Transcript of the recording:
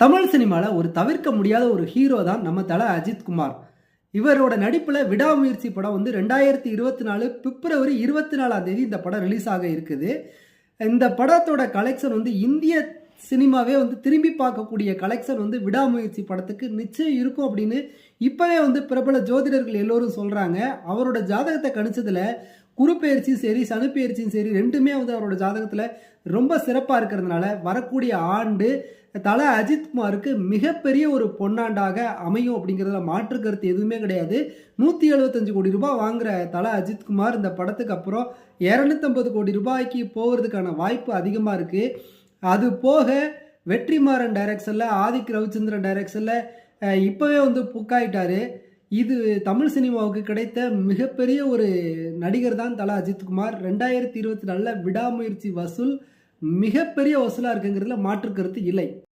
தமிழ் சினிமாவில் ஒரு தவிர்க்க முடியாத ஒரு ஹீரோ தான் நம்ம தலை அஜித் குமார். இவரோட நடிப்பில் விடாமுயற்சி படம் வந்து ரெண்டாயிரத்தி இருபத்தி நாலு பிப்ரவரி இருபத்தி நாலாம் தேதி இந்த படம் ரிலீஸ் ஆக இருக்குது. இந்த படத்தோட கலெக்ஷன் வந்து இந்திய சினிமாவே வந்து திரும்பி பார்க்கக்கூடிய கலெக்ஷன் வந்து விடாமுயற்சி படத்துக்கு நிச்சயம் இருக்கும் அப்படின்னு இப்போவே வந்து பிரபல ஜோதிடர்கள் எல்லோரும் சொல்கிறாங்க அவரோட ஜாதகத்தை கணிச்சதில் குருப்பெயர்ச்சியும் சரி சனி சரி ரெண்டுமே வந்து அவரோட ஜாதகத்தில் ரொம்ப சிறப்பாக இருக்கிறதுனால வரக்கூடிய ஆண்டு தல அஜித்குமாருக்கு மிகப்பெரிய ஒரு பொன்னாண்டாக அமையும் அப்படிங்கிறதுல மாற்று கருத்து எதுவுமே கிடையாது. நூற்றி எழுபத்தஞ்சு கோடி ரூபாய் வாங்குற தல அஜித்குமார் இந்த படத்துக்கு அப்புறம் இரநூத்தம்பது கோடி ரூபாய்க்கு போகிறதுக்கான வாய்ப்பு அதிகமாக இருக்குது அது போக வெற்றிமாறன் டைரக்ஷனில் ஆதிக் ரவிச்சந்திரன் டைரக்ஷனில் இப்போவே வந்து புக்காயிட்டார் இது தமிழ் சினிமாவுக்கு கிடைத்த மிகப்பெரிய ஒரு நடிகர் தான் தலா அஜித்குமார். ரெண்டாயிரத்தி இருபத்தி நாலில் விடாமுயற்சி வசூல் மிகப்பெரிய வசூலாக இருக்குங்கிறதுல மாற்று கருத்து இல்லை.